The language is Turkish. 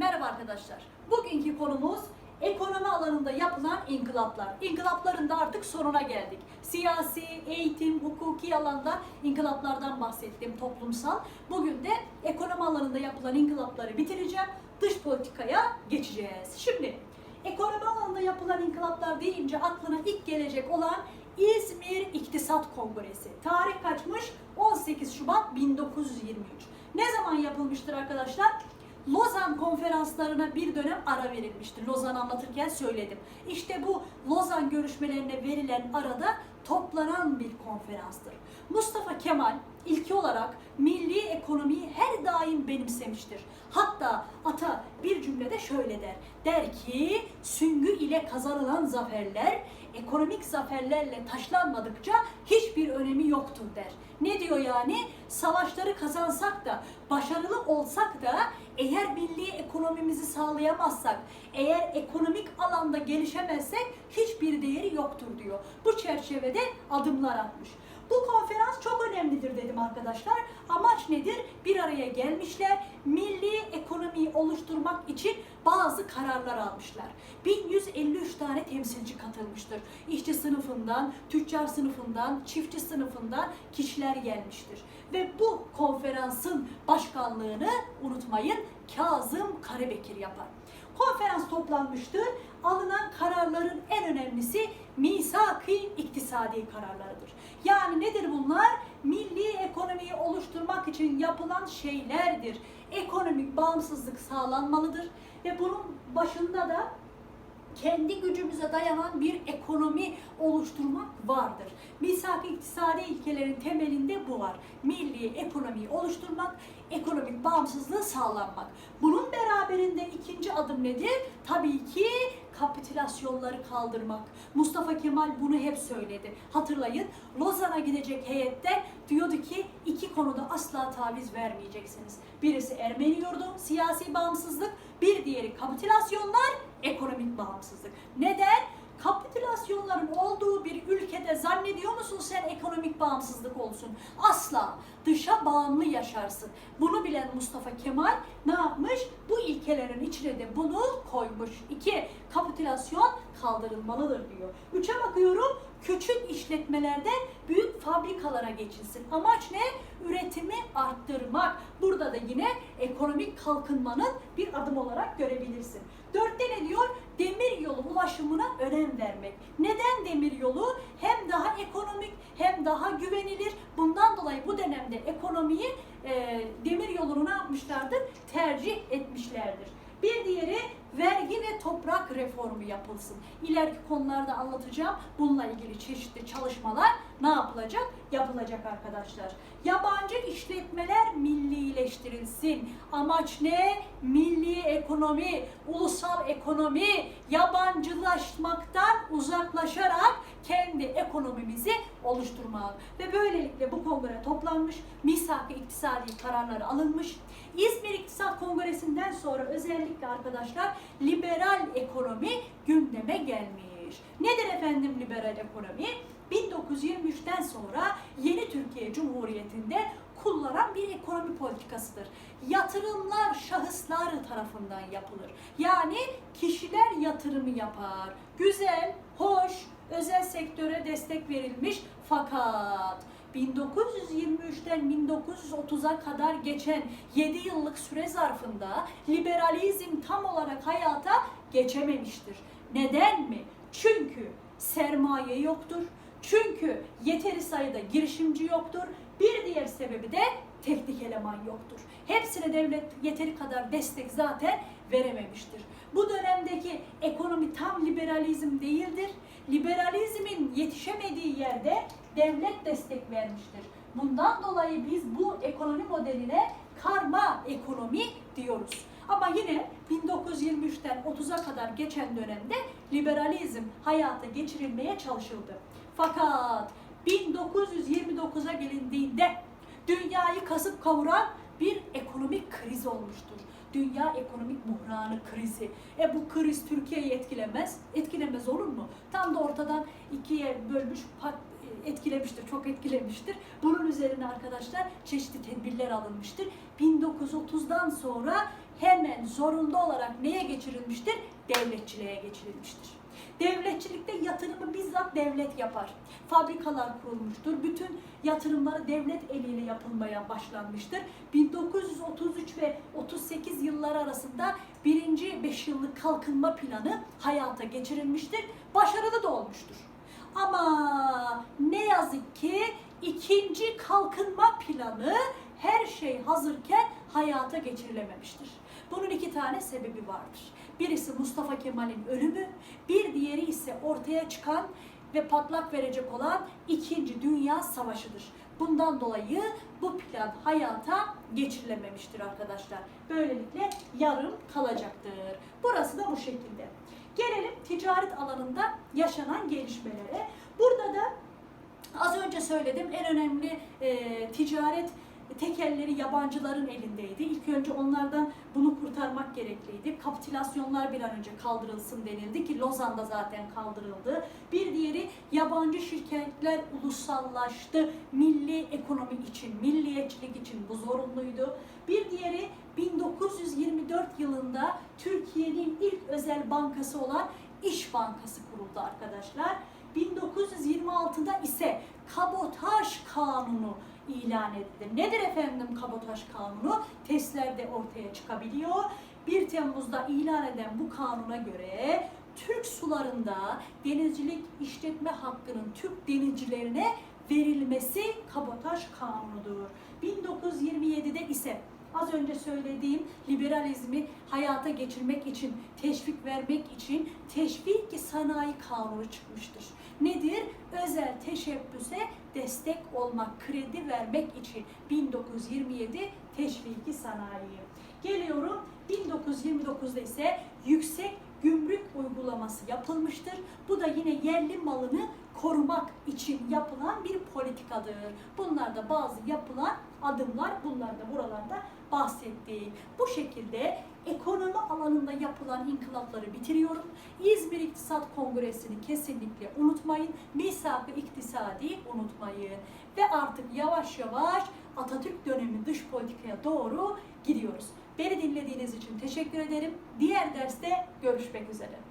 Merhaba arkadaşlar. Bugünkü konumuz ekonomi alanında yapılan inkılaplar. İnkılapların da artık sonuna geldik. Siyasi, eğitim, hukuki alanda inkılaplardan bahsettim toplumsal. Bugün de ekonomi alanında yapılan inkılapları bitireceğim. Dış politikaya geçeceğiz. Şimdi ekonomi alanında yapılan inkılaplar deyince aklına ilk gelecek olan İzmir İktisat Kongresi. Tarih kaçmış? 18 Şubat 1923. Ne zaman yapılmıştır arkadaşlar? Lozan konferanslarına bir dönem ara verilmiştir. Lozan anlatırken söyledim. İşte bu Lozan görüşmelerine verilen arada toplanan bir konferanstır. Mustafa Kemal ilki olarak milli ekonomiyi her benimsemiştir. Hatta ata bir cümlede şöyle der. Der ki süngü ile kazanılan zaferler ekonomik zaferlerle taşlanmadıkça hiçbir önemi yoktur der. Ne diyor yani? Savaşları kazansak da, başarılı olsak da eğer milli ekonomimizi sağlayamazsak, eğer ekonomik alanda gelişemezsek hiçbir değeri yoktur diyor. Bu çerçevede adımlar atmış. Bu konferans çok önemlidir dedim arkadaşlar. Amaç nedir? Bir araya gelmişler. Milli ekonomiyi oluşturmak için bazı kararlar almışlar. 1153 tane temsilci katılmıştır. İşçi sınıfından, tüccar sınıfından, çiftçi sınıfından kişiler gelmiştir. Ve bu konferansın başkanlığını unutmayın Kazım Karabekir yapar. Konferans toplanmıştı. Alınan kararların en önemlisi misaki iktisadi kararlarıdır. Yani nedir bunlar? İçin yapılan şeylerdir. Ekonomik bağımsızlık sağlanmalıdır ve bunun başında da kendi gücümüze dayanan bir ekonomi oluşturmak vardır. Misak iktisadi ilkelerin temelinde bu var. Milli ekonomiyi oluşturmak, ekonomik bağımsızlığı sağlanmak. Bunun beraberinde ikinci adım nedir? Tabii ki kapitülasyonları kaldırmak. Mustafa Kemal bunu hep söyledi. Hatırlayın Lozan'a gidecek heyette diyordu ki iki konuda asla taviz vermeyeceksiniz. Birisi Ermeni yurdu, siyasi bağımsızlık, bir diğeri kapitülasyonlar, ekonomik bağımsızlık. Neden? Kapitülasyonların olduğu bir ülkede zannediyor musun sen ekonomik bağımsızlık olsun? Asla. Dışa bağımlı yaşarsın. Bunu bilen Mustafa Kemal ne yapmış? Bu ilkelerin içine de bunu koymuş. İki, kapitülasyon kaldırılmalıdır diyor. Üçe bakıyorum, küçük işletmelerden büyük fabrikalara geçilsin. Amaç ne? Üretimi arttırmak. Burada da yine ekonomik kalkınmanın bir adım olarak görebilirsin. Dörtte ne diyor? Demir yolu ulaşımına önem vermek. Neden demir yolu? Hem daha ekonomik hem daha güvenilir. Bundan dolayı bu dönemde ekonomiyi e, demir yolunu ne yapmışlardır? Tercih etmişlerdir. Bir diğeri vergi ve toprak reformu yapılsın. İleriki konularda anlatacağım. Bununla ilgili çeşitli çalışmalar ne yapılacak? Yapılacak arkadaşlar. Yabancı işletmeler millileştirilsin. Amaç ne? Milli ekonomi, ulusal ekonomi, yabancılaşmaktan uzaklaşarak kendi ekonomimizi oluşturmak. Ve böylelikle bu kongre toplanmış, misak-ı iktisadi kararları alınmış. İzmir İktisat Kongresi'nden sonra özellikle arkadaşlar liberal ekonomi gündeme gelmiş. Nedir efendim liberal ekonomi? 1923'ten sonra yeni Türkiye Cumhuriyeti'nde kullanan bir ekonomi politikasıdır. Yatırımlar şahıslar tarafından yapılır. Yani kişiler yatırımı yapar. Güzel, hoş, özel sektöre destek verilmiş fakat 1923'ten 1930'a kadar geçen 7 yıllık süre zarfında liberalizm tam olarak hayata geçememiştir. Neden mi? Çünkü sermaye yoktur. Çünkü yeteri sayıda girişimci yoktur. Bir diğer sebebi de teknik eleman yoktur. Hepsine devlet yeteri kadar destek zaten verememiştir. Bu dönemdeki ekonomi tam liberalizm değildir. Liberalizmin yetişemediği yerde devlet destek vermiştir. Bundan dolayı biz bu ekonomi modeline karma ekonomi diyoruz. Ama yine 1923'ten 30'a kadar geçen dönemde liberalizm hayata geçirilmeye çalışıldı. Fakat 1929'a gelindiğinde dünyayı kasıp kavuran bir ekonomik kriz olmuştur. Dünya ekonomik buhranı krizi. E bu kriz Türkiye'yi etkilemez. Etkilemez olur mu? Tam da ortadan ikiye bölmüş pat, etkilemiştir, çok etkilemiştir. Bunun üzerine arkadaşlar çeşitli tedbirler alınmıştır. 1930'dan sonra hemen zorunda olarak neye geçirilmiştir? Devletçiliğe geçirilmiştir. Devletçilikte yatırımı bizzat devlet yapar. Fabrikalar kurulmuştur. Bütün yatırımları devlet eliyle yapılmaya başlanmıştır. 1933 ve 38 yıllar arasında birinci 5 yıllık kalkınma planı hayata geçirilmiştir. Başarılı da olmuştur. Ama ne yazık ki ikinci kalkınma planı her şey hazırken hayata geçirilememiştir. Bunun iki tane sebebi vardır. Birisi Mustafa Kemal'in ölümü, bir diğeri ise ortaya çıkan ve patlak verecek olan İkinci Dünya Savaşı'dır. Bundan dolayı bu plan hayata geçirilememiştir arkadaşlar. Böylelikle yarım kalacaktır. Burası da bu şekilde. Gelelim ticaret alanında yaşanan gelişmelere. Burada da az önce söyledim en önemli e, ticaret tekelleri yabancıların elindeydi. İlk önce onlardan bunu kurtarmak gerekliydi. Kapitülasyonlar bir an önce kaldırılsın denildi ki Lozan'da zaten kaldırıldı. Bir diğeri yabancı şirketler ulusallaştı. Milli ekonomi için, milliyetçilik için bu zorunluydu. Bir diğeri 1924 yılında Türkiye'nin ilk özel bankası olan İş Bankası kuruldu arkadaşlar. 1926'da ise kabotaj kanunu ilan edildi. Nedir efendim kabotaj kanunu? Testlerde ortaya çıkabiliyor. 1 Temmuz'da ilan eden bu kanuna göre Türk sularında denizcilik işletme hakkının Türk denizcilerine verilmesi kabotaj kanunudur. 1927'de ise az önce söylediğim liberalizmi hayata geçirmek için, teşvik vermek için teşvik sanayi kanunu çıkmıştır. Nedir? Teşebbüse destek olmak, kredi vermek için 1927 teşviki sanayi. Geliyorum 1929'da ise yüksek gümrük uygulaması yapılmıştır. Bu da yine yerli malını korumak için yapılan bir politikadır. Bunlar da bazı yapılan adımlar. Bunlar da buralarda bahsettiğim. Bu şekilde ekonomi alanında yapılan inkılapları bitiriyorum. İzmir İktisat Kongresi'ni kesinlikle unutmayın. Misak-ı iktisadi unutmayın. Ve artık yavaş yavaş Atatürk dönemi dış politikaya doğru gidiyoruz. Beni dinlediğiniz için teşekkür ederim. Diğer derste görüşmek üzere.